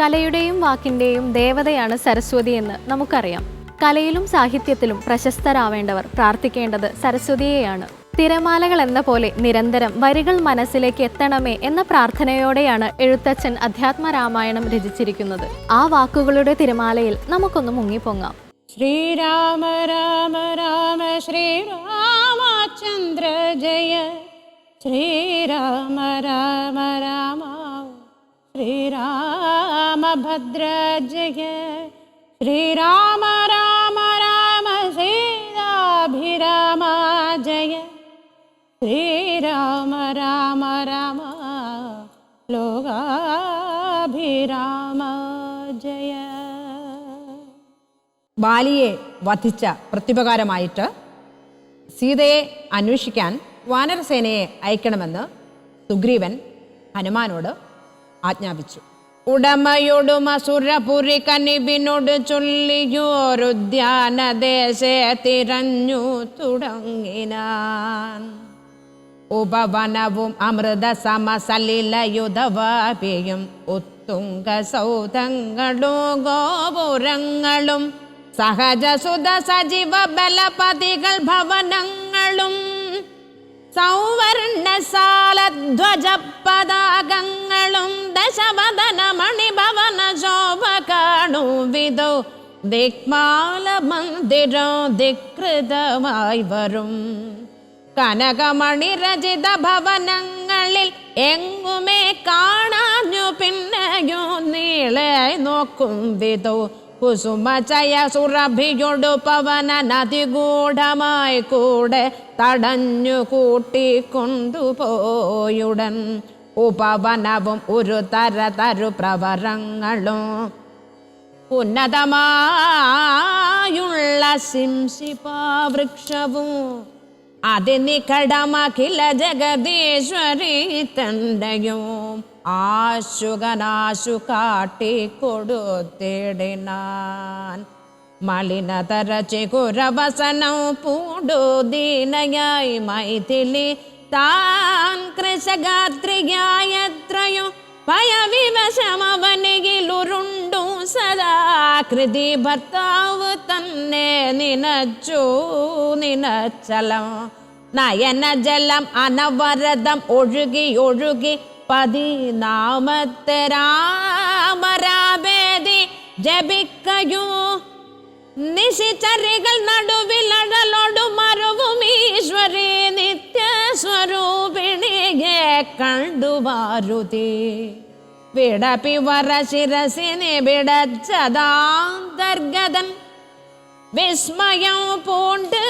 കലയുടെയും വാക്കിന്റെയും ദേവതയാണ് സരസ്വതി എന്ന് നമുക്കറിയാം. കലയിലും സാഹിത്യത്തിലും പ്രശസ്തരാവേണ്ടവർ പ്രാർത്ഥിക്കേണ്ടത് സരസ്വതിയെയാണ്. തിരമാലകൾ എന്ന പോലെ നിരന്തരം വരികൾ മനസ്സിലേക്ക് എത്തണമേ എന്ന പ്രാർത്ഥനയോടെയാണ് എഴുത്തച്ഛൻ അധ്യാത്മ രാമായണം രചിച്ചിരിക്കുന്നത്. ആ വാക്കുകളുടെ തിരമാലയിൽ നമുക്കൊന്ന് മുങ്ങിപ്പൊങ്ങാം. ശ്രീരാമ രാമ രാമ ശ്രീരാമചന്ദ്ര ജയ ശ്രീരാമ രാമ രാമ. ശ്രീരാമഭദ്ര ജയ ശ്രീരാമ രാമ രാമ സീതാഭിരാമ ജയ ശ്രീരാമ രാമ രാമ ലോകാഭിരാമ ജയ ബാലിയെ വധിച്ച പ്രത്യുപകാരമായിട്ട് സീതയെ അന്വേഷിക്കാൻ വാനരസേനയെ അയക്കണമെന്ന് സുഗ്രീവൻ ഹനുമാനോട് ആജ്ഞാപിച്ചു. ഉടമയോടും അസുരപുരി കനിവിനോട് ചൊല്ലിയോരുദ്യാനദേശേ തിരഞ്ഞു തുടങ്ങിനാൻ. ഉപവനവും അമൃത സമസലിലയുധവാപിയും ഉത്തുംഗ സൗധങ്ങളും ഗോപുരങ്ങളും സഹജസുത സജീവ ബലപതികൾ ഭവനങ്ങളും സൗവർണസാലധ്വജ പതാകങ്ങളും ദശവദന മണിഭവന കാണു വിധോ ദിക്മാല മന്ദിരം ദിക്കൃതമായി വരും. കനകമണി രചിത ഭവനങ്ങളിൽ എങ്ങുമേ കാണാഞ്ഞു പിന്നെയോ നീളെ നോക്കും വിധോ. കുസുമചയ സുറഭിയൊടു പവന നദിഗൂഢമായി കൂടെ തടഞ്ഞു കൂട്ടിക്കൊണ്ടുപോയുടൻ. ഉപവനവും ഒരു തരതരു പ്രവരങ്ങളും. ഉന്നതമായുള്ള സിംസിപാവൃക്ഷവും. അതിനികടമഖില ജഗദീശ്വരി തണ്ടയും. ആശുകനാശു കാട്ടിക്കൊടുത്തിടിനാൻ മലിനതര ചികുരവസനം പൂണ്ടു ദീനയായി മൈഥിലി താൻ കൃശഗാത്രിയായത്രയോ സദാ. കൃതി ഭർത്താവ് തന്നെ നിനച്ചു നിനച്ചലം. നയനജലം അനവരതം ഒഴുകി ഒഴുകി പതിനാമത്തെ രാമരാബേദി ജപിക്കയൂ. നിശിചരികൾ നടുവിലഴലൊടു മരുവും ഈശ്വരി കണ്ടു മാരുതി വിടപിവര ശിരസിനെ വിടച്ചതാന്തർഗതൻ വിസ്മയം പൂണ്ട്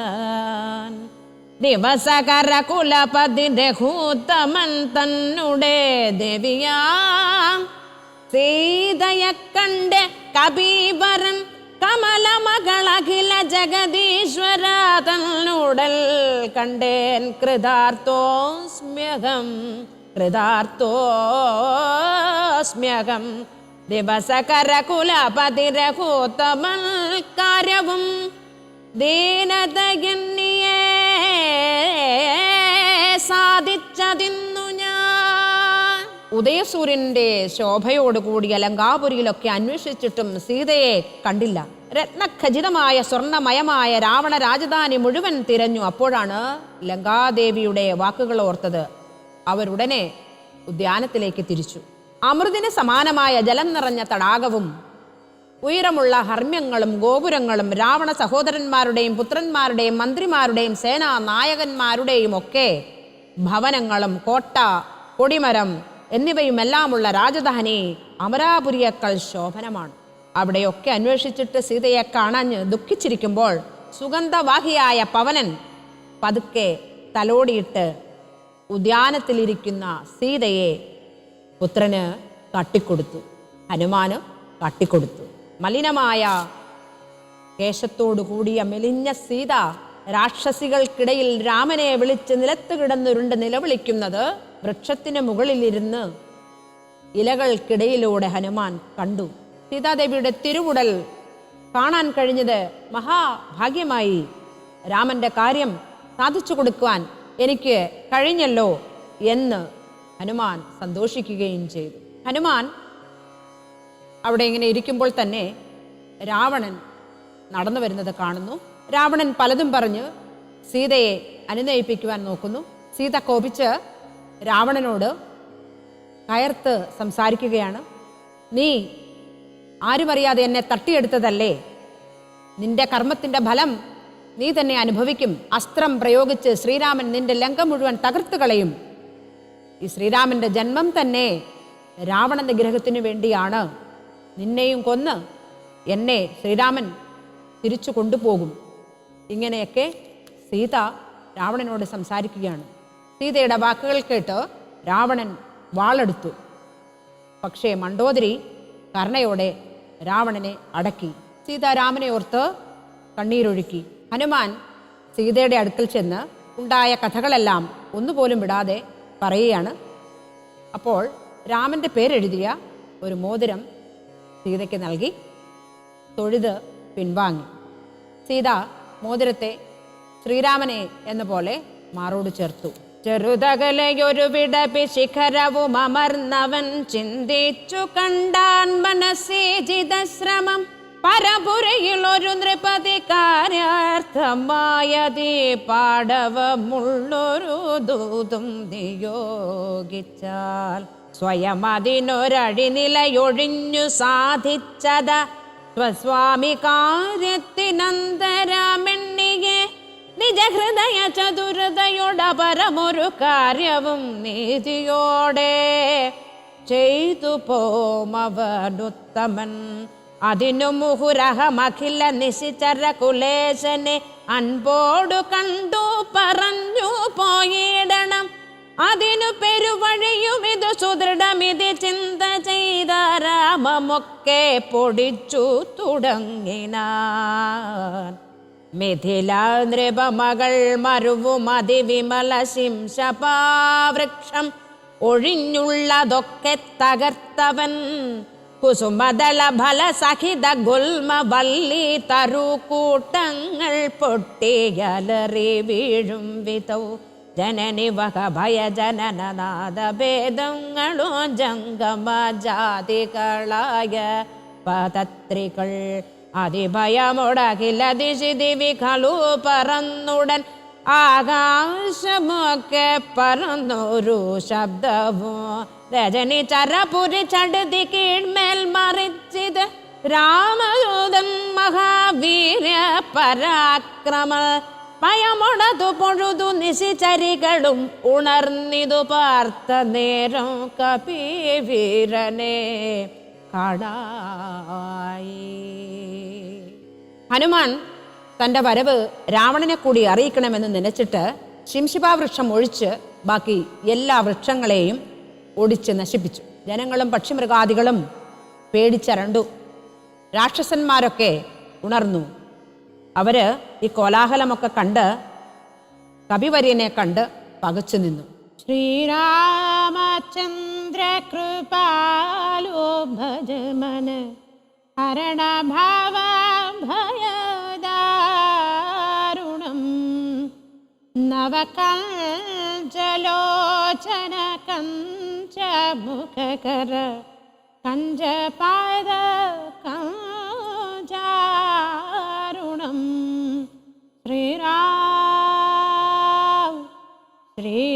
മറഞ്ഞിരുന്നിടിനാൻ ദിവസകര കുലപതിന്റെ ഹൂത്തമൻ തന്നുടെ ദേവിയാ സീതയെ കണ്ട് കബീവരൻ കമലമകളഖില ജഗദീശ്വര തന്നുടൽ കണ്ടേൻ കൃതാർത്ഥോസ്മ്യകം കൃതാർത്ഥോസ്മ്യകം ദിവസകരകുലപതിരകൂത്തമൽ കാര്യവും ദീനതയെന്നിയേ സാധിച്ചതിന്നു ഞാൻ. ഉദയസൂര്യന്റെ ശോഭയോടുകൂടി അലങ്കാപുരിയിലൊക്കെ ലങ്കാപുരിയിലൊക്കെ അന്വേഷിച്ചിട്ടും സീതയെ കണ്ടില്ല. രത്നഖചിതമായ സ്വർണമയമായ രാവണ രാജധാനി മുഴുവൻ തിരഞ്ഞു. അപ്പോഴാണ് ലങ്കാദേവിയുടെ വാക്കുകൾ ഓർത്തത്. അവരുടനെ ഉദ്യാനത്തിലേക്ക് തിരിച്ചു. അമൃതിന് സമാനമായ ജലം നിറഞ്ഞ തടാകവും ഉയരമുള്ള ഹർമ്മ്യങ്ങളും ഗോപുരങ്ങളും രാവണ സഹോദരന്മാരുടെയും പുത്രന്മാരുടെയും മന്ത്രിമാരുടെയും സേനാ നായകന്മാരുടെയും ഒക്കെ ഭവനങ്ങളും കോട്ട കൊടിമരം എന്നിവയുമെല്ലാമുള്ള രാജധാനി അമരാപുരിയേക്കാൾ ശോഭനമാണ്. അവിടെയൊക്കെ അന്വേഷിച്ചിട്ട് സീതയെ കാണാഞ്ഞ് ദുഃഖിച്ചിരിക്കുമ്പോൾ സുഗന്ധവാഹിയായ പവനൻ പതുക്കെ തലോടിയിട്ട് ഉദ്യാനത്തിലിരിക്കുന്ന സീതയെ പുത്രന് തട്ടിക്കൊടുത്തു ഹനുമാന് തട്ടിക്കൊടുത്തു മലിനമായ കേശത്തോടു കൂടിയ മെലിഞ്ഞ സീത രാക്ഷസികൾക്കിടയിൽ രാമനെ വിളിച്ച് നിലത്ത് കിടന്നുരുണ്ട് നിലവിളിക്കുന്നത് വൃക്ഷത്തിന് മുകളിലിരുന്ന് ഇലകൾക്കിടയിലൂടെ ഹനുമാൻ കണ്ടു. സീതാദേവിയുടെ തിരുവുടൽ കാണാൻ കഴിഞ്ഞത് മഹാഭാഗ്യമായി. രാമന്റെ കാര്യം സാധിച്ചു കൊടുക്കുവാൻ എനിക്ക് കഴിഞ്ഞല്ലോ എന്ന് ഹനുമാൻ സന്തോഷിക്കുകയും ചെയ്തു. ഹനുമാൻ അവിടെ ഇങ്ങനെ ഇരിക്കുമ്പോൾ തന്നെ രാവണൻ നടന്നു വരുന്നത് കാണുന്നു. രാവണൻ പലതും പറഞ്ഞ് സീതയെ അനുനയിപ്പിക്കുവാൻ നോക്കുന്നു. സീത കോപിച്ച് രാവണനോട് കയർത്ത് സംസാരിക്കുകയാണ്. നീ ആരുമറിയാതെ എന്നെ തട്ടിയെടുത്തതല്ലേ? നിന്റെ കർമ്മത്തിന്റെ ഫലം നീ തന്നെ അനുഭവിക്കും. അസ്ത്രം പ്രയോഗിച്ച് ശ്രീരാമൻ നിന്റെ ലങ്ക മുഴുവൻ തകർത്തു കളയും. ഈ ശ്രീരാമന്റെ ജന്മം തന്നെ രാവണ നിഗ്രഹത്തിനു വേണ്ടിയാണ്. നിന്നെയും കൊന്ന് എന്നെ ശ്രീരാമൻ തിരിച്ചു കൊണ്ടുപോകും. ഇങ്ങനെയൊക്കെ സീത രാവണനോട് സംസാരിക്കുകയാണ്. സീതയുടെ വാക്കുകൾ കേട്ട് രാവണൻ വാളെടുത്തു. പക്ഷേ മണ്ടോദരി കർണയോടെ രാവണനെ അടക്കി. സീത രാമനെ ഓർത്ത് കണ്ണീരൊഴുക്കി. ഹനുമാൻ സീതയുടെ അടുക്കൽ ചെന്ന് ഉണ്ടായ കഥകളെല്ലാം ഒന്നുപോലും വിടാതെ പറയുകയാണ്. അപ്പോൾ രാമന്റെ പേരെഴുതിയ ഒരു മോതിരം സീതയ്ക്ക് നൽകി. തൊഴുത് പിൻവാങ്ങി. സീത മോതിരത്തെ ശ്രീരാമനെ എന്ന പോലെ മാറോട് ചേർത്തു. ചെറുതകലയൊരു വിടപി ശിഖരവും അമർന്നവൻ ചിന്തിച്ചു കണ്ടാൻ മനസ്സേജിതശ്രമം പരപുരയിൽ ഒരു നൃപതി കാര്യാർത്ഥമായതീ പാടവമുള്ളൊരു ദൂതും നിയോഗിച്ചാൽ സ്വയം അതിനൊരടിനിലയൊഴിഞ്ഞു സാധിച്ചത്. സ്വസ്വാമി കാര്യത്തിനന്തരമെണ്ണിയെ നിജഹൃദയ ചതുരതയുടെ പരമൊരു കാര്യവും നീതിയോടെ ചെയ്തു പോമവനുത്തമൻ. അതിനു മുഹുരഹമഖില നിശിചര കുലേശനെ അൻപോടു കണ്ടു പറഞ്ഞു പോയിടണം. അതിനു പെരുവഴിയും ഇത് സുദൃഢമിതി ചിന്ത ചെയ്ത രാമമൊക്കെ പൊടിച്ചു തുടങ്ങിനാൻ. മിഥില മറുവുമതിവിമല ശിംശപാവൃക്ഷം ഒഴിഞ്ഞുള്ളതൊക്കെ തകർത്തവൻ. കുസുമദള ഫല സഹിത ഗുൽമ വല്ലി തരുകൂട്ടങ്ങൾ പൊട്ടിയലറി വീഴും വിതൗ ജനനി വക ഭയ ജനനനാദ ഭേദങ്ങളോ ജംഗമ ജാതികളായ പതത്രികൾ അതിഭയമൊടകില ദിശി ദിവികളു പറന്നുടൻ. ആകാശമൊക്കെ പറന്നൊരു ശബ്ദവും രജനി ചരപുരി ചടുതി കീഴ്മേൽ മറിച്ചിത് രാമദൂതൻ മഹാവീര പരാക്രമ പയമുടതു പൊഴുതു നിശിചരികളും ഉണർന്നിതു പാർത്ത നേരം കപീവീരനെ. കടായി. ഹനുമാൻ തന്റെ വരവ് രാവണനെ കൂടി അറിയിക്കണമെന്ന് നനച്ചിട്ട് ശിംശിപാ വൃക്ഷം ഒഴിച്ച് ബാക്കി എല്ലാ വൃക്ഷങ്ങളെയും ഒടിച്ച് നശിപ്പിച്ചു. ജനങ്ങളും പക്ഷിമൃഗാദികളും പേടിച്ചരണ്ടു. രാക്ഷസന്മാരൊക്കെ ഉണർന്നു. അവർ ഈ കോലാഹലമൊക്കെ കണ്ട് കവിവര്യനെ കണ്ട് പകച്ചു നിന്നു ശ്രീരാമചന്ദ്ര മന ഹരണ ഭാവ ഭയദാരുണം നവകഞ്ചലോചന കഞ്ച മുഖകര കഞ്ചപാദ കഞ്ചാരുണം. ശ്രീരാം ശ്രീരാം